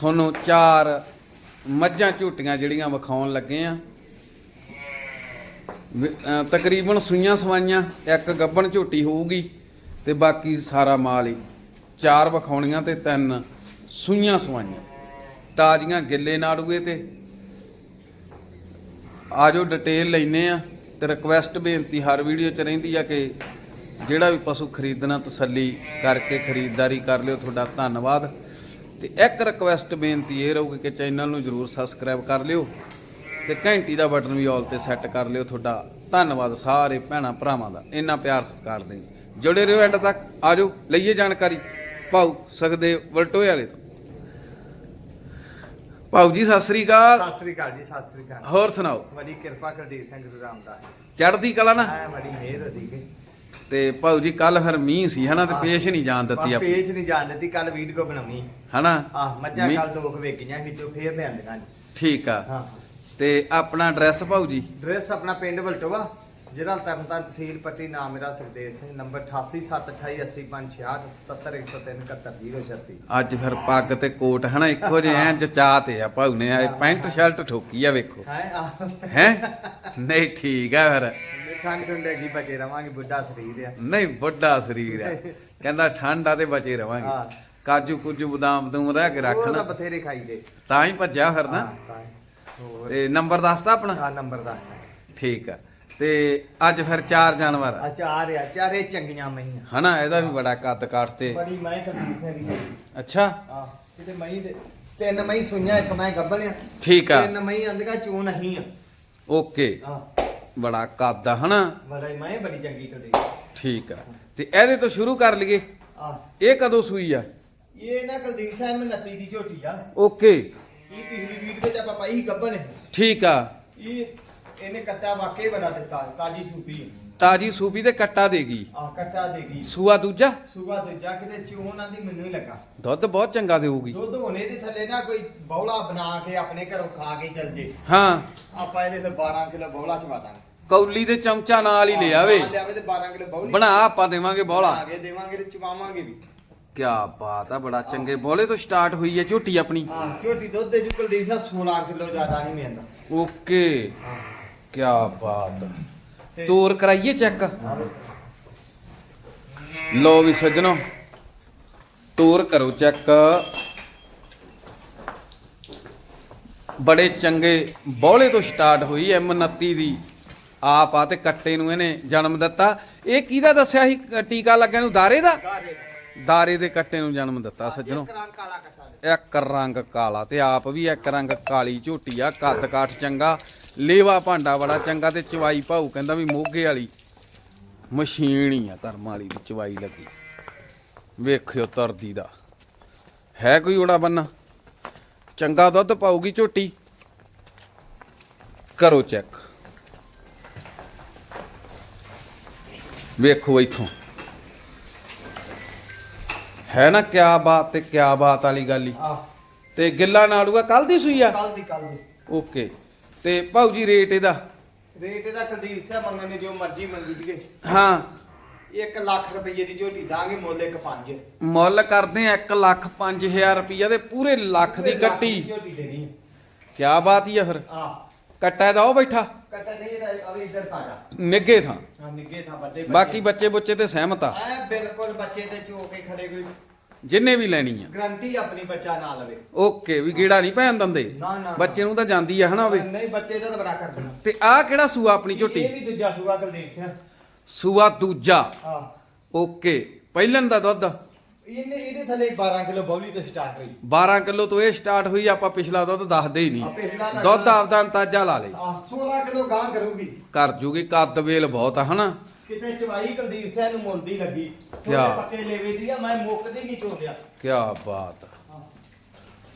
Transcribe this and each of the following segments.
ਤੁਹਾਨੂੰ ਚਾਰ ਮੱਝਾਂ ਝੂਟੀਆਂ ਜਿਹੜੀਆਂ ਵਿਖਾਉਣ ਲੱਗੇ ਆ। ਤਕਰੀਬਨ ਸੂਈਆਂ ਸਵਾਈਆਂ, ਇੱਕ ਗੱਬਣ ਝੂਟੀ ਹੋਊਗੀ ਤੇ ਬਾਕੀ ਸਾਰਾ ਮਾਲ ਹੀ। ਚਾਰ ਵਿਖਾਉਣੀਆਂ ਤੇ ਤਿੰਨ ਸੂਈਆਂ ਸਵਾਈਆਂ। ਤਾਜ਼ੀਆਂ ਗਿੱਲੇ ਨਾੜੂਏ ਤੇ। ਆਜੋ ਡਿਟੇਲ ਲੈਨੇ ਆ ਤੇ ਰਿਕਵੈਸਟ ਬੇਨਤੀ ਹਰ ਵੀਡੀਓ 'ਚ ਰਹਿੰਦੀ ਆ ਕਿ ਜਿਹੜਾ ਵੀ ਪਸ਼ੂ ਖਰੀਦਣਾ ਤਸੱਲੀ ਕਰਕੇ ਖਰੀਦਦਾਰੀ ਕਰ ਲਿਓ। ਤੁਹਾਡਾ ਧੰਨਵਾਦ। ਤੇ ਇੱਕ ਰਿਕਵੈਸਟ ਬੇਨਤੀ ਇਹ ਰਹੂਗੀ ਕਿ ਚੈਨਲ ਨੂੰ ਜਰੂਰ ਸਬਸਕ੍ਰਾਈਬ ਕਰ ਲਿਓ ਤੇ ਘੰਟੀ ਦਾ ਬਟਨ ਵੀ ਆਲ ਤੇ ਸੈੱਟ ਕਰ ਲਿਓ ਤੁਹਾਡਾ। ਧੰਨਵਾਦ ਸਾਰੇ ਭੈਣਾਂ ਭਰਾਵਾਂ ਦਾ। ਇੰਨਾ ਪਿਆਰ ਸਤਿਕਾਰ ਦੇ ਜੁੜੇ ਰਹੋ ਐਂਡ ਤੱਕ। ਆਜੋ ਲਈਏ ਜਾਣਕਾਰੀ। ਭਾਊ ਸੁਖਦੇਵ ਵਲਟੋਏ ਵਾਲੇ ਤੋਂ। ਭਾਊ ਜੀ ਸਤਿ ਸ੍ਰੀ ਅਕਾਲ। ਸਤਿ ਸ੍ਰੀ ਅਕਾਲ ਜੀ ਸਤਿ ਸ੍ਰੀ ਅਕਾਲ। ਹੋਰ ਸੁਣਾਓ? ਬੜੀ ਕਿਰਪਾ ਕਰਦੀ ਸਿੰਘ ਗੁਰੂ ਰਾਮਦਾਸ ਚੜ੍ਹਦੀ ਕਲਾ ਨਾ? ਐ ਬੜੀ ਮਿਹਰ ਦੀ ਤੇ ਭਾਊ ਜੀ ਕੱਲ ਫਿਰ ਮੀਂਹ ਸੀ ਹਨਾ ਤੇ ਪੇਸ਼ ਨਹੀਂ ਜਾਣ ਦਿੱਤੀ ਆਪ ਪੇਜ ਨਹੀਂ ਜਾਣ ਦਿੱਤੀ ਕੱਲ ਵੀਡੀਓ ਬਣਾਉਣੀ ਹਨਾ? ਆਹ ਮੱਝਾਂ ਮੀਂਹ- ਕੱਲ ਦੋ ਕੁ ਵੇਖੀਆਂ ਵਿੱਚੋਂ ਫੇਰ ਲਿਆਂਦੀਆਂ ਜੀ ਠੀਕ ਆ। ਹਾਂ। ਤੇ ਆਪਣਾ ਐਡਰੈਸ ਭਾਊ ਜੀ? ਡਰੈਸ ਆਪਣਾ ਪਿੰਡ ਵਲਟੋਆ ਜ਼ਿਲ੍ਹਾ ਤਰਨਤਾਰਨ ਤਹਿਸੀਲ ਪੱਟੀ ਨਾਮ ਮੇਰਾ ਸੁਖਦੇਵ ਸਿੰਘ ਨੰਬਰ 887885656731 ਅੱਜ ਫਿਰ ਪੱਗ ਤੇ ਕੋਟ ਹਨਾ ਇੱਕੋ ਜਿਹੇ ਐ ਜਚਾ ਤੇ ਆ ਭਾਊ ਨੇ ਆ ਪੈਂਟ ਸ਼ਰਟ ਠੋਕੀ ਆ ਵੇਖੋ। ਹੈ? ਆਹ। ਹੈ? ਨਹੀਂ ਠੀਕ ਆ ਫਿਰ। ਠੰਡ ਠੰਡੇ ਕੀ ਬਚੇ ਰਵਾਂਗੇ ਬੁੱਢਾ ਸਰੀਰ ਆ। ਨਹੀਂ ਵੱਡਾ ਸਰੀਰ ਆ। ਕਹਿੰਦਾ ਠੰਡ ਆ ਤੇ ਬਚੇ ਹਾਂ। ਰਵਾਂਗੇ ਕਾਜੂ ਕੁਜੂ ਬਦਾਮ ਦੂਮ ਰਹਿ ਕੇ ਉਹ ਤਾਂ ਰੱਖਣਾ ਬਥੇਰੇ ਖਾਈਦੇ ਤਾਂ ਹੀ ਭੱਜਿਆ ਫਿਰਦਾ ਹਾਂ, ਤਾਂ ਹੀ। ਹੋਰ। ਤੇ ਨੰਬਰ ਦੱਸਦਾ ਆਪਣਾ? ਆ ਨੰਬਰ ਦਾ ਠੀਕ ਆ। ਤੇ ਅੱਜ ਫਿਰ ਚਾਰ ਜਾਨਵਰ ਆ। ਅਚਾਰ ਆ ਚਾਰੇ ਚੰਗੀਆਂ ਮਈਆਂ ਹਨਾ ਇਹਦਾ ਵੀ ਬੜਾ ਕੱਦ ਕਾਠ ਤੇ। ਬੜੀ ਮੈਂ ਸਿੰਘ ਦੀ ਚੰਗੀ ਅੱਛਾ। ਆ ਕਿਤੇ ਮਈ ਦੇ ਤਿੰਨ ਮਈ ਸੁਈਆਂ ਇੱਕ ਮੈਂ ਗੱਬਣ ਆ। ਠੀਕ ਆ। ਤਿੰਨ ਮਈ ਅੰਦਗਾ ਚੂਨ ਨਹੀਂ ਆ। ਓਕੇ। ਆ ਬੜਾ ਕੱਦ ਆ ਹਨਾ ਬੜਾ ਮੈਂ ਬੜੀ ਚੰਗੀ ਕਦੀ ਠੀਕ ਆ। ਤੇ ਇਹਦੇ ਤੋਂ ਸ਼ੁਰੂ ਕਰ ਲਈਏ। ਆ ਇਹ ਕਦੋਂ ਸੂਈ ਆ? ਇਹ ਨਾ ਕੁਲਦੀਪ ਸਿੰਘ ਮੈਂ ਨੱਤੀ ਦੀ ਝੋਟੀ ਆ। ਓਕੇ। ਇਹ ਪਿਛਲੀ ਵੀਡੀਓ ਚ ਆਪਾਂ ਪਾਈ ਸੀ ਗੱਬਣ ਠੀਕ ਆ। ਇਹ ਇਹਨੇ ਕੱਟਾ ਵਾਕਈ ਬੜਾ ਦਿੱਤਾ ਤਾਜੀ ਸੂਪੀ। ਤਾਜੀ ਸੂਪੀ ਤੇ ਕੱਟਾ ਦੇਗੀ ਆ ਕੱਟਾ ਦੇਗੀ ਸੂਆ ਦੂਜਾ? ਸੂਗਾ ਦੂਜਾ ਕਿਤੇ ਚੂਨ ਆਂਦੀ ਮੈਨੂੰ ਹੀ ਲੱਗਾ। ਦੁੱਧ ਬਹੁਤ ਚੰਗਾ ਦੇਊਗੀ। ਦੁੱਧ ਹੋਣੇ ਦੇ ਥੱਲੇ ਨਾ ਕੋਈ ਬੌਲਾ ਬਣਾ ਕੇ ਆਪਣੇ ਘਰੋਂ ਖਾ ਕੇ ਚੱਲ ਜੇ। ਹਾਂ। ਆਪਾਂ ਇਹਦੇ ਤੇ 12 ਕਿਲੋ ਬੌਲਾ ਚਵਾ ਦਾਂਗੇ। ਕੌਲੀ ਦੇ ਚਮਚਾ ਨਾਲ ਹੀ ਲੈ ਆਵੇ ਲਿਆਵੇ ਤੇ 12 ਕਿਲੋ ਬੌਲੀ। ਬਣਾ ਆਪਾਂ ਦੇਵਾਂਗੇ ਬੋਲਾ। ਬਣਾ ਕੇ ਦੇਵਾਂਗੇ ਤੇ ਚਵਾਵਾਂਗੇ ਵੀ। ਕੀ ਬਾਤ ਆ ਬੜਾ ਚੰਗੇ ਬੋਲੇ ਤੋਂ ਸਟਾਰਟ ਹੋਈ ਹੈ ਝੋਟੀ ਆਪਣੀ। ਹਾਂ ਝੋਟੀ ਦੁੱਧ ਦੇ ਜੂ ਕੁਲਦੀਪ ਸਾਹਿਬ 16 ਕਿਲੋ ਜ਼ਿਆਦਾ ਨਹੀਂ ਮਿਲਦਾ। ਓਕੇ। ਕੀ ਬਾਤ ਤੋਰ ਕਰਾਈਏ ਚੈੱਕ। ਲੋ ਵੀ ਸੱਜਣੋ ਤੋਰ ਕਰੋ ਚੈੱਕ। ਬੜੇ ਚੰਗੇ ਬੋਲੇ ਤੋਂ ਸਟਾਰਟ ਹੋਈ ਐਮ 29 ਦੀ। ਆਪ ਆ ਤੇ ਕੱਟੇ ਨੂੰ ਇਹਨੇ ਜਨਮ ਦਿੱਤਾ। ਇਹ ਕਿਹਦਾ ਦੱਸਿਆ ਸੀ ਟੀਕਾ ਲੱਗਿਆ ਨੂੰ? ਦਾਰੇ ਦਾ? ਦਾਰੇ ਦੇ ਕੱਟੇ ਨੂੰ ਜਨਮ ਦਿੱਤਾ ਸੱਜਣੋ। ਇੱਕ ਰੰਗ ਕਾਲਾ ਤੇ ਆਪ ਵੀ ਇੱਕ ਰੰਗ ਕਾਲੀ ਝੋਟੀ ਆ ਕੱਦ ਕਾਠ ਚੰਗਾ ਲੇਵਾ ਭਾਂਡਾ ਬੜਾ ਚੰਗਾ ਤੇ ਚਵਾਈ ਭਾਊ ਕਹਿੰਦਾ ਵੀ ਮੋਗੇ ਵਾਲੀ ਮਸ਼ੀਨ ਹੀ ਆ ਕਰਮ ਵਾਲੀ ਦੀ ਚਵਾਈ ਲੱਗੀ। ਵੇਖਿਓ ਤਰਦੀ ਦਾ। ਹੈ ਕੋਈ ਉੜਾ ਬੰਨਾ? ਚੰਗਾ ਦੁੱਧ ਪਾਊਗੀ ਝੋਟੀ? ਕਰੋ ਚੈੱਕ। ਵੇਖੋ ਇੱਥੋਂ। ਹੈ ਨਾ ਕਿਆ ਬਾਤ ਤੇ ਕਿਆ ਬਾਤ ਵਾਲੀ ਗੱਲ ਹੀ। ਆ ਤੇ ਗਿੱਲਾ ਨਾੜੂਆ ਕੱਲ ਦੀ ਸੂਈ ਆ? ਕੱਲ ਦੀ ਕੱਲ ਦੀ। ਓਕੇ। ਤੇ ਭਾਊ ਜੀ ਰੇਟ ਇਹਦਾ? ਰੇਟ ਇਹਦਾ ਕੁਲਦੀਪ ਸਾਹਿਬ ਮੰਗਣ ਨੇ ਜੋ ਮਰਜ਼ੀ ਮੰਗੀ ਦੀਏ ਹਾਂ। 1 ਲੱਖ ਰੁਪਏ ਦੀ ਝੋਟੀ ਦਾਂਗੇ ਮੁੱਲ ਇੱਕ ਪੰਜ। ਮੁੱਲ ਕਰਦੇ ਆ 1 ਲੱਖ 5000 ਰੁਪਈਆ ਦੇ ਪੂਰੇ ਲੱਖ ਦੀ ਕੱਟੀ। ਝੋਟੀ ਦੇਣੀ ਕਿਆ ਬਾਤ ਹੀ ਆ ਫਿਰ। ਆ ਕੱਟਾ ਇਹਦਾ ਉਹ ਬੈਠਾ। ਕੱਟਾ ਨਹੀਂ ਇਹਦਾ ਅਵੇ ਇੱਧਰ ਤਾਜਾ ਨਿੱਗੇ ਥਾਂ ਆ ਨਿੱਗੇ ਥਾਂ ਬੱਦੇ ਬਾਕੀ ਬੱਚੇ ਬੁੱਚੇ ਤੇ ਸਹਿਮਤ ਆ ਐ ਬਿਲਕੁਲ ਬੱਚੇ ਤੇ ਚੋ ਕੇ ਖੜੇ ਕੋਈ ਜਿੰਨੇ ਵੀ ਲੈਣੀ ਆ ਗਰੰਟੀ ਆਪਣੀ ਬੱਚਾ ਨਾ ਲਵੇ ਓਕੇ ਵੀ ਗੇੜਾ ਨਹੀਂ ਪੈਣ ਦਿੰਦੇ ਨਾ, ਨਾ। ਬੱਚੇ ਨੂੰ ਤਾਂ ਜਾਂਦੀ ਆ ਹਨਾ ਵੀ ਨਹੀਂ ਬੱਚੇ ਦਾ ਤਾਂ ਬੜਾ ਕਰ ਦੇਣਾ ਤੇ ਆਹ ਕਿਹੜਾ ਸੂਆ ਆਪਣੀ ਝੋਟੀ ਇਹ ਵੀ ਦੂਜਾ ਸੂਆ ਕੁਲਦੀਪ ਸਿੰਘ ਸੂਆ ਦੂਜਾ ਆ ਓਕੇ ਪਹਿਲਨ ਦਾ ਦੁੱਧ ਇਹਨੇ ਇਹਦੇ ਥੱਲੇ 12 ਕਿਲੋ ਬੌਲੀ ਤੋਂ ਸਟਾਰਟ ਹੋਈ। 12 ਕਿਲੋ ਤੋਂ ਇਹ ਸਟਾਰਟ ਹੋਈ ਆਪਾਂ ਪਿਛਲਾ ਦੁੱਧ ਦੱਸਦੇ ਹੀ ਪਿਛਲਾ ਨਹੀਂ ਤਾਂ ਦੁੱਧ ਆਪਦਾ ਅੰਦਾਜ਼ਾ ਲਾ ਲੇ ਆ 16 ਕਿਲੋ ਗਾਂ ਕਰੂਗੀ। ਕਰ ਜੂਗੀ ਕੱਦ ਵੇਲ ਬਹੁਤ ਆ ਹਨਾ? ਕਿਤੇ ਚਵਾਈ ਕੁਲਦੀਪ ਸਿੰਘ ਨੂੰ ਮੁੱਲਦੀ ਲੱਗੀ। ਕਿਆ? ਪੱਕੇ ਲੇਵੇ ਦੀ ਆ ਮੈਂ ਮੁੱਕਦੀ ਨਹੀਂ ਚੋਂਦਿਆ ਕੀ ਬਾਤ।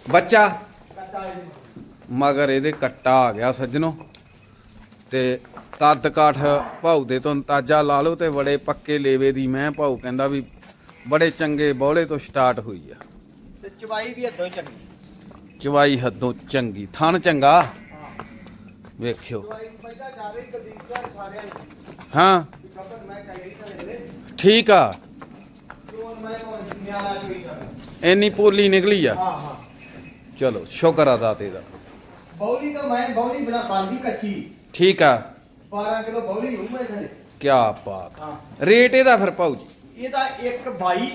ਬੱਚਾ? ਮਗਰ। ਇਹਦੇ ਕੱਟਾ ਆ ਗਿਆ ਸੱਜਣੋ। ਤੇ ਕੱਦ ਕਾਠ ਭਾਊ ਦੇ ਤੋਂ ਅੰਦਾਜ਼ਾ ਲਾ ਲਓ ਤੇ ਬੜੇ ਪੱਕੇ ਲੇਵੇ ਦੀ ਮੈਂ ਭਾਊ ਕਹਿੰਦਾ ਵੀ ਬੜੇ ਚੰਗੇ ਬੌਲੇ ਤੋਂ ਸਟਾਰਟ ਹੋਈ ਆ। ਤੇ ਚਵਾਈ ਵੀ ਹੱਦੋਂ ਚੰਗੀ। ਚਵਾਈ ਹੱਦੋਂ ਚੰਗੀ। ਥਣ ਚੰਗਾ? ਵੇਖਿਓ। ਚਵਾਈ ਪਹਿਲਾਂ ਜਾ ਰਹੀ ਕੁਲਦੀਪ ਸਿੰਘ ਸਾਰਿਆਂ ਨੂੰ। ਹਾਂ। ਮੈਂ ਕਹੀ ਠੀਕ ਆ। ਇੰਨੀ ਪੋਲੀ ਨਿਕਲੀ ਆ। ਹਾਂ ਹਾਂ। ਚਲੋ ਸ਼ੁਕਰ ਆ ਦਾਤੇ ਦਾ। ਬੌਲੀ ਤਾਂ ਮੈਂ ਬੌਲੀ ਬਣਾ ਬੰਦੀ ਕੱਚੀ। ਠੀਕ ਆ। 12 ਕਿਲੋ ਬੌਲੀ ਹੂੰ ਮੈਂ ਥਲੇ ਕੀ ਬਾਤ। ਰੇਟ ਇਹਦਾ ਫਿਰ ਭਾਊ ਜੀ। ਇਹਦਾ ਇੱਕ 22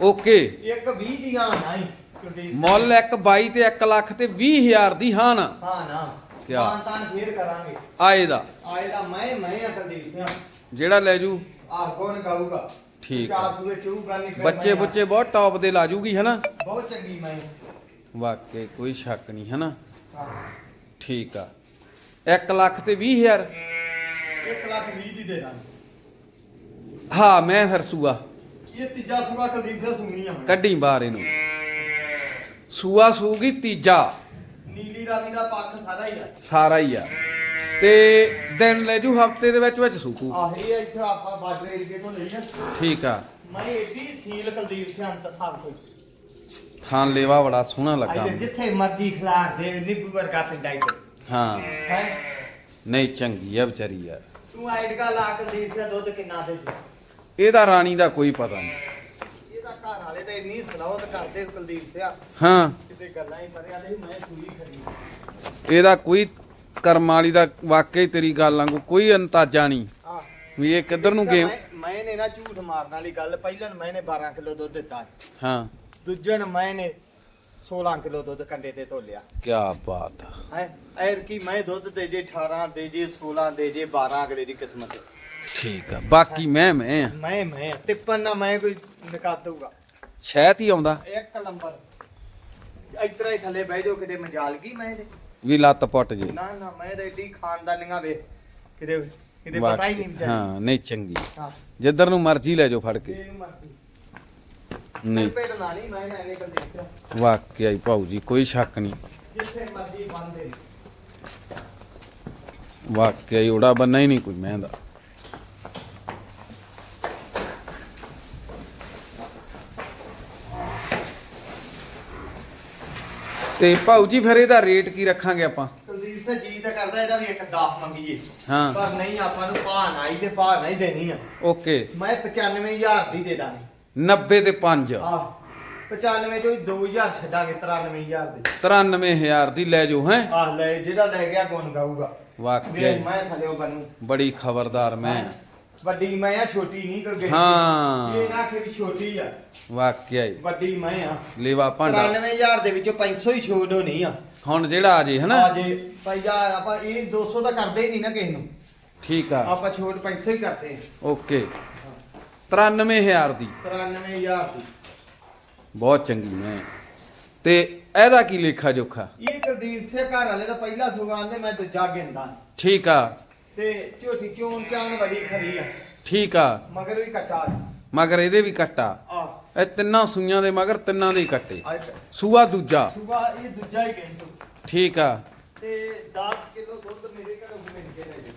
ਓਕੇ। ਇੱਕ 20 ਦੀਆਂ ਨਹੀਂ ਕੁਲਦੀਪ। ਮੁੱਲ ਇੱਕ 22 ਤੇ 1 ਲੱਖ ਤੇ 20 ਹਜ਼ਾਰ ਦੀ ਹਾਂ ਨਾ ਹਾਂ ਨਾ। ਕਿਆ? ਤਾਂ ਫੇਰ ਕਰਾਂਗੇ। ਆਏ ਦਾ। ਆਏ ਦਾ ਮੈਂ ਮੈਂ ਆ ਕੁਲਦੀਪ ਸਿੰਘ। ਜਿਹੜਾ ਲੈ ਜੂ। ਆਹ ਕੌਣ ਗਾਊਗਾ ਠੀਕ। ਚਾਰ ਸੂਏ ਚੂਗਾ ਨਹੀਂ ਬੱਚੇ। ਬੁੱਚੇ ਬਹੁਤ ਟੌਪ ਦੇ ਲਾ ਜੂਗੀ ਹਨਾ? ਬਹੁਤ ਚੰਗੀ ਮੈਂ। ਵਾਕਈ ਕੋਈ ਸ਼ੱਕ ਨਹੀਂ ਹਨਾ? ਠੀਕ ਆ। 1 ਲੱਖ ਤੇ 20 ਹਜ਼ਾਰ। 1 ਲੱਖ 20 ਦੀ ਦੇ ਦਾਂਗੇ। ਹਾਂ ਮੈਂ ਫਿਰ ਸੂਆ। ਇਹ ਤੀਜਾ ਸੂਆ ਕੁਲਦੀਪ ਸਿੰਘ ਸੁਣੀ ਆ ਮੈਂ। ਕੱਢੀ ਬਾਹਰ ਇਹਨੂੰ। ਸੂਆ ਸੂਗੀ ਤੀਜਾ। ਨੀਲੀ ਰਾਵੀ ਦਾ ਪੱਖ ਸਾਰਾ ਹੀ ਆ। ਸਾਰਾ ਹੀ ਆ। ਤੇ ਦਿਨ ਲੈ ਜੂ ਹਫ਼ਤੇ ਦੇ ਵਿੱਚ ਵਿੱਚ ਸੂਕੂ। ਆਹ ਇਹ ਇੱਥੇ ਆਪਾਂ ਬਾਰਡਰ ਏਰੀਏ ਤੋਂ ਲਈ ਆ। ਠੀਕ ਆ। ਮੈਂ ਏਡੀ ਸੀਲ ਕੁਲਦੀਪ ਸਿੰਘ ਅੰਤ ਸਭ ਕੁਝ ਥਾਂ ਲੇਵਾ ਬੜਾ ਸੋਹਣਾ ਲੱਗਾ ਆਈ ਜਿੱਥੇ ਮਰਜ਼ੀ ਖਿਲਾਰ ਦੇ ਨਿੱਗੂ ਵਰਗਾ ਪਿੰਡਾਈ ਤੇ। ਹਾਂ। ਹੈ? ਨਹੀਂ ਚੰਗੀ ਆ ਵਿਚਾਰੀ ਯਾਰ। ਤੂੰ ਆਈਡਕਾ ਲਾ ਕੁਲਦੀਪ ਸਿੰਘ ਦੁੱਧ ਕਿੰਨਾ ਦੇ। ਇਹਦਾ ਰਾਣੀ ਦਾ ਕੋਈ ਪਤਾ ਨਹੀਂ। ਇਹਦਾ ਘਰ ਵਾਲੇ ਤਾਂ ਇੰਨੀ ਸਲਾਹਤ ਕਰਦੇ ਕੁਲਦੀਪ ਸਿੰਘ ਹਾਂ। ਕਿਤੇ ਗੱਲਾਂ ਹੀ ਪਰਿਆ ਨਹੀਂ ਮੈਂ ਸੂਈ ਖਰੀ ਇਹਦਾ ਕੋਈ ਕਰਮ ਵਾਲੀ ਦਾ ਵਾਕਈ ਤੇਰੀ ਗੱਲ ਵਾਂਗੂ ਕੋਈ ਅੰਤਾਜਾ ਨਹੀਂ। ਵੀ ਇਹ ਕਿੱਧਰ ਨੂੰ ਗੇਮ ਮੈਂ ਨੇ ਨਾ ਝੂਠ ਮਾਰਨ ਵਾਲੀ ਗੱਲ ਪਹਿਲਾਂ ਮੈਂ ਨੇ 12 ਕਿਲੋ ਦੁੱਧ ਦਿੱਤਾ ਹਾਂ। ਦੂਜੇ ਨੂੰ ਮੈਂ ਨੇ 16 ਕਿਲੋ ਦੁੱਧ ਕੰਡੇ ਤੇ ਤੋਲਿਆ ਕੀ ਬਾਤ। ਹੈ? ਐਰ ਕੀ ਮੈਂ ਦੁੱਧ ਦੇ ਜੇ 18 ਦੇ ਜੇ 16 ਦੇ ਜੇ 12 ਅਗਲੇ ਦੀ ਕਿਸਮਤ। ਹੈ। ਠੀਕ ਆ ਬਾਕੀ ਮੈਂ ਮੈਂ ਆ। ਮੈਂ ਮੈਂ ਟਿੱਪਣ ਨਾ ਮੈਂ ਕੋਈ ਨਿਕਾਲ ਦਊਗਾ। ਸ਼ਾਇਦ ਹੀ ਆਉਂਦਾ। ਇੱਕ ਨੰਬਰ। ਇਤਰਾ ਹੀ ਥੱਲੇ ਬਹਿ ਜਾਓ ਕਿਤੇ ਮਜਾਲ ਗਈ ਮੈਂ ਇਹਦੇ? ਵੀ ਲੱਤ ਪੁੱਟ ਜੇ। ਨਾ ਨਾ ਮੈਂ ਤਾਂ ਏਡੀ ਖਾਨਦਾਨੀਆਂ ਵੇ ਕਿਤੇ ਕਿਤੇ ਪਤਾ ਹੀ ਨਹੀਂ ਵਿਚਾਰੀ। ਹਾਂ ਨਹੀਂ ਚੰਗੀ। ਹਾਂ। ਜਿੱਧਰ ਨੂੰ ਮਰਜ਼ੀ ਲੈ ਜਾਓ ਫੜ ਕੇ। ਨਹੀਂ। ਪੇਟ ਨਾ ਨਹੀਂ ਮੈਂ ਇਹਨੇ ਕੱਲ ਦੇਖਿਆ ਵਾਕਿਆ ਹੀ ਭਾਊ ਜੀ ਕੋਈ ਸ਼ੱਕ ਨਹੀਂ। ਜਿੱਥੇ ਮਰਜ਼ੀ ਬੰਦੇ ਵਾਕਿਆ ਹੀ ਉਹਦਾ ਬੰਨਾ ਹੀ ਨਹੀਂ ਕੋਈ ਮੈਂ ਦਾ ਤੇ ਭਾਊ ਜੀ ਫਿਰ ਇਹਦਾ ਰੇਟ ਕੀ ਰੱਖਾਂਗੇ ਆਪਾਂ? ਕੁਲਦੀਪ ਸਿੰਘ ਜੀ ਤਾਂ ਕਰਦਾ ਇਹਦਾ ਵੀ ਇੱਕ 10 ਮੰਗੀਏ। ਹਾਂ। ਪਰ ਨਹੀਂ ਆਪਾਂ ਨੂੰ ਭਾਅ ਨਾ ਹੀ ਤੇ ਭਾਅ ਨਹੀਂ ਦੇਣੀ ਆ। ਓਕੇ। ਮੈਂ 95000 ਦੀ ਦੇ ਦਾਂਗੇ। 90 ਤੇ 5 ਆਹ 95 ਚੋਂ 2000 ਛੱਡਾਂਗੇ 93000 ਦੀ। 93000 ਦੀ ਲੈ ਜਾਓ ਹੈ? ਆਹ ਲੈ ਜਿਹੜਾ ਲੈ ਗਿਆ ਕੌਣ ਗਾਊਗਾ। ਵਾਕਿਆ ਵੇਖ ਹੀ ਮੈਂ ਥੱਲੇ ਬਣੂ। ਬੜੀ ਖਬਰਦਾਰ ਮੈਂ। ਵੱਡੀ ਮੈਂ ਆ ਛੋਟੀ ਨਹੀਂ ਕੋਈ। ਹਾਂ। ਇਹ ਨਾ ਕਿ ਵੀ ਛੋਟੀ ਆ। ਵਾਕਿਆ ਹੀ। ਵੱਡੀ ਮੈਂ ਆ। ਲੇਵਾ ਭਾਂਡਾ। 93000 ਦੇ ਵਿੱਚੋਂ 500 ਹੀ ਛੋੜ ਹੋਣੀ ਆ। ਹੁਣ ਜਿਹੜਾ ਆ ਜੇ ਹਨਾ? ਆ ਜੇ ਭਾਈ ਯਾਰ ਆਪਾਂ ਇਹ 200 ਤਾਂ ਕਰਦੇ ਹੀ ਨਹੀਂ ਨਾ ਕਿਸੇ ਨੂੰ। ਠੀਕ ਆ। ਆਪਾਂ ਛੋੜ 500 ਹੀ ਕਰਦੇ ਓਕੇ। 93000 ਦੀ। 93000 ਦੀ। ਬਹੁਤ ਚੰਗੀ ਮੈਂ। ਤੇ ਇਹਦਾ ਕੀ ਲੇਖਾ ਜੋਖਾ? ਇਹ ਕੁਲਦੀਪ ਸਿੰਘ ਘਰ ਵਾਲੇ ਦਾ ਪਹਿਲਾ ਸੁਗਾਨ ਦੇ ਮੈਂ ਦੂਜਾ ਗਿੰਦਾ ਠੀਕ ਆ। ਤੇ ਝੋਟੀ ਚੋਣ ਚਾਣ ਬੜੀ ਖਰੀ ਆ। ਠੀਕ ਆ। ਮਗਰ ਵੀ ਕਟਾ। ਮਗਰ ਇਹਦੇ ਵੀ ਕੱਟਾ। ਆ। ਇਹ ਤਿੰਨਾਂ ਸੂਈਆਂ ਦੇ ਮਗਰ ਤਿੰਨਾਂ ਦੇ ਹੀ ਕੱਟੇ। ਸੂਆ ਦੂਜਾ। ਸੁਬਾ ਇਹ ਦੂਜਾ ਹੀ ਗਈ ਠੀਕ ਆ। ਤੇ 10 ਕਿਲੋ ਦੁੱਧ ਮੇਰੇ ਘਰੋਂ ਮਿਲ ਕੇ ਲੈ ਜੀ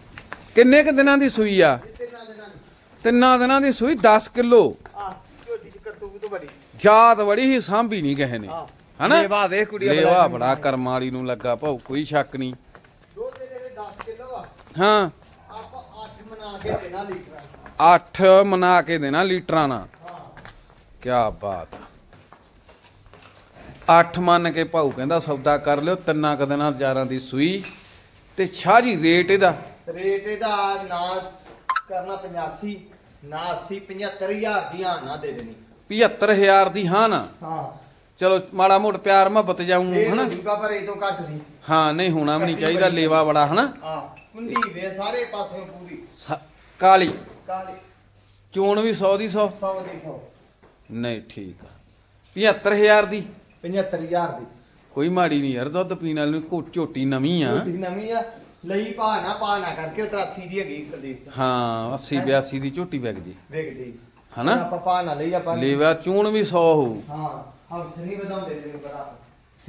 ਕਿੰਨੇ ਕ ਦਿਨਾਂ ਦੀ ਸੂਈ ਆ? ਕਿਤੇ ਨਾ ਦੇਣਾ ਤਿੰਨਾਂ ਦਿਨਾਂ ਦੀ ਸੂਈ 10 ਕਿਲੋ। ਆ ਝੋਟੀ ਚ ਕਰਤੂਕ ਤੋਂ ਬੜੀ। ਜਾਤ ਬੜੀ ਹੀ ਸਾਂਭੀ ਨਹੀਂ ਕਿਸੇ ਨੇ। ਆ। ਹਨਾ? ਲੇਵਾ ਵੇਖ ਕੁੜੀ ਲੇਵਾ ਬੜਾ। ਬੜਾ ਕਰਮ ਵਾਲੀ ਨੂੰ ਲੱਗਾ ਭਾਉ ਕੋਈ ਸ਼ੱਕ ਨਹੀਂ ਦੁੱਧ ਦੇ ਦੇ 10 ਕਿਲੋ ਆ ਹਾਂ। ਆਪਾਂ 8 ਬਣਾ ਕੇ ਦੇਣਾ ਲੀਟਰ 8 ਮਨਾ ਕੇ ਦੇਣਾ ਲੀਟਰਾਂ ਨਾਲ। ਹਾਂ ਕੀ ਬਾਤ। 8 ਮੰਨ ਕੇ ਭਾਉ ਕਹਿੰਦਾ ਸੌਦਾ ਕਰ ਲਿਓ ਤਿੰਨਾਂ ਕ ਦਿਨਾਂ ਚਾਰਾਂ ਦੀ ਸੂਈ। ਤੇ ਸ਼ਾਹ ਜੀ ਰੇਟ ਇਹਦਾ? ਰੇਟ ਇਹਦਾ ਨਾ ਕਰਨਾ 85 ਨਾ 80 75000 ਦੀਆਂ ਨਾ ਦੇ ਦੇਣੀ। 75000 ਦੀ ਹਾਂ ਨਾ। ਹਾਂ। ਚਲੋ ਮਾੜਾ ਮੋਟ ਪਿਆਰ ਮੁਹੱਬਤ ਇਹ ਹਨਾ? ਹੋਊਗਾ ਪਰ ਇਹ ਤੋਂ ਘੱਟ ਨਹੀਂ। ਹਾਂ ਨਹੀਂ ਹੋਣਾ ਵੀ ਨਹੀਂ ਚਾਹੀਦਾ ਲੇਵਾ ਬੜਾ ਹਨਾ? ਹਾਂ ਕੁੰਡੀ ਵੇ ਸਾਰੇ ਪਾਸਿਓਂ ਪੂਰੀ। ਸ- ਕਾਲੀ। ਕਾਲੀ। ਚੋਣ ਵੀ 100 ਦੀ 100 100 ਦੀ 100 ਨਹੀਂ ਠੀਕ ਆ। 75000 ਦੀ? 75000 ਦੀ। ਕੋਈ ਮਾੜੀ ਨਹੀਂ ਯਾਰ ਦੁੱਧ ਪੀਣ ਵਾਲੀ ਨੂੰ ਝੋਟੀ ਨਵੀਂ ਆ। ਝੋਟੀ ਨਵੀਂ ਆ ਲਈ ਪਾ ਨਾ ਪਾ ਨਾ ਕਰਕੇ ਉਹ 83 ਦੀ ਹੈਗੀ ਕੁਲਦੀਪ ਸਿੰਘ ਹਾਂ 80 82 ਦੀ ਝੋਟੀ ਵਿਕ ਜੀ। ਹਨਾ? ਆਪਾਂ ਪਾ ਨਾ ਲਈ ਆਪਾਂ ਲੇਵਾ ਚੂਣ ਵੀ 100 ਹੋਊ। ਹਾਂ। ਵਧਾਉਂਦੇ ਤੈਨੂੰ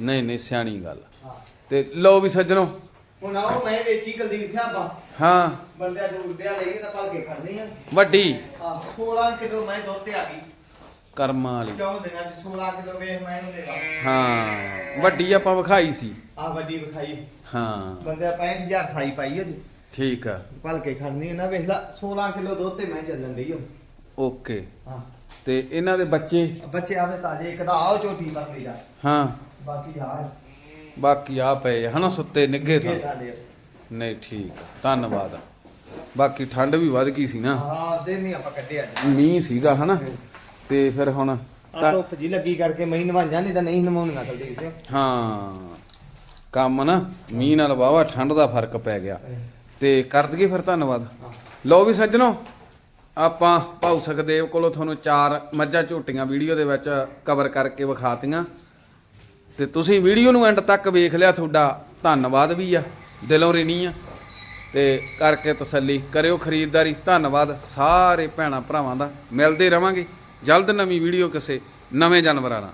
ਨਹੀਂ ਨਹੀਂ ਸਿਆਣੀ ਗੱਲ। ਹਾਂ। ਤੇ ਲਓ ਵੀ ਸੱਜਣੋ। ਹੁਣ ਆਓ ਮੈਂ ਵੇਚੀ ਕੁਲਦੀਪ ਸਿਆਪਾ ਹਾਂ। ਬੰਦਿਆਂ ਤੋਂ ਉੱਡਿਆ ਲਈ ਨਾ ਭਲ ਕੇ ਖੜਨੀ ਆ। ਵੱਡੀ। ਆ 16 ਕਿਲੋ ਮੈਂ ਦੁੱਧ ਤੇ ਆ ਗਈ। ਕਰਮਾਂ ਵਾਲੀ। ਚੌਂ ਦਿਨਾਂ ਚ 16 ਕਿਲੋ ਵੇਖ ਮੈਂ ਇਹਨੂੰ ਦੇਵਾ ਹਾਂ ਵੱਡੀ ਆਪਾਂ ਵਿਖਾਈ ਸੀ। ਆ ਵੱਡੀ ਵਿਖਾਈ ਹਾਂ। ਬੰਦਿਆਂ 65000 ਸਾਈ ਪਾਈ ਉਹਦੀ ਠੀਕ ਆ। ਭਲ ਕੇ ਖੜਨੀ ਆ। ਨਾ ਵੇਖ ਲਾ 16 ਕਿਲੋ ਦੁੱਧ ਤੇ ਮੈਂ ਚੱਲਣ ਹਾਂ ਓਕੇ। ਹਾਂ। ਤੇ ਇਹਨਾਂ ਦੇ ਬੱਚੇ? ਬੱਚੇ ਆਵੇ ਤਾਜੇ ਇੱਕ ਤਾਂ ਆਓ ਝੋਟੀ ਲਈ ਜਾ ਹਾਂ। ਬਾਕੀ ਆ। ਬਾਕੀ ਆ ਪਏ ਹਨਾ ਸੁੱਤੇ ਨਿੱਗੇ ਸਾਡੇ ਨਹੀਂ ਠੀਕ ਧੰਨਵਾਦ ਬਾਕੀ ਠੰਡ ਵੀ ਵੱਧ ਗਈ ਸੀ ਨਾ। ਹਾਂ ਦਿਨ ਨਹੀਂ ਆਪਾਂ ਕੱਢੇ ਅੱਜ। ਮੀਂਹ ਸੀਗਾ ਹਨਾ। ਤੇ ਫਿਰ ਹੁਣ ਤਾਂ- ਧੁੱਪ ਜੀ ਲੱਗੀ ਕਰਕੇ ਮੈਂ ਨਵਾਈਆਂ ਨਹੀਂ ਤਾਂ ਨਹੀਂ ਨਵਾਉਣੀਆਂ ਕੁਲਦੀਪ ਸਿੰਘ ਹਾਂ। ਕੰਮ ਨਾ ਮੀਂਹ ਨਾਲ ਵਾਵਾ ਠੰਡ ਦਾ ਫ਼ਰਕ ਪੈ ਗਿਆ। ਤੇ ਕਰ ਦਈਏ ਫਿਰ ਧੰਨਵਾਦ। ਲਓ ਵੀ ਸੱਜਣੋ ਆਪਾਂ ਭਾਉ ਸੁਖਦੇਵ ਕੋਲੋਂ ਤੁਹਾਨੂੰ ਚਾਰ ਮੱਝਾਂ ਝੋਟੀਆਂ ਵੀਡੀਓ ਦੇ ਵਿੱਚ ਕਵਰ ਕਰਕੇ ਵਿਖਾਤੀਆਂ। ਤੇ ਤੁਸੀਂ ਵੀਡੀਓ ਨੂੰ ਐਂਡ ਤੱਕ ਵੇਖ ਲਿਆ ਤੁਹਾਡਾ ਧੰਨਵਾਦ ਵੀ ਆ, ਦਿਲੋਂ ਰਿਣੀ ਆ। ਤੇ ਕਰਕੇ ਤਸੱਲੀ ਕਰਿਓ ਖਰੀਦਦਾਰੀ, ਧੰਨਵਾਦ ਸਾਰੇ ਭੈਣਾਂ ਭਰਾਵਾਂ ਦਾ। ਮਿਲਦੇ ਰਵਾਂਗੇ। ਜਲਦ ਨਵੀਂ ਵੀਡੀਓ ਕਿਸੇ ਨਵੇਂ ਜਾਨਵਰਾਂ ਨਾਲ।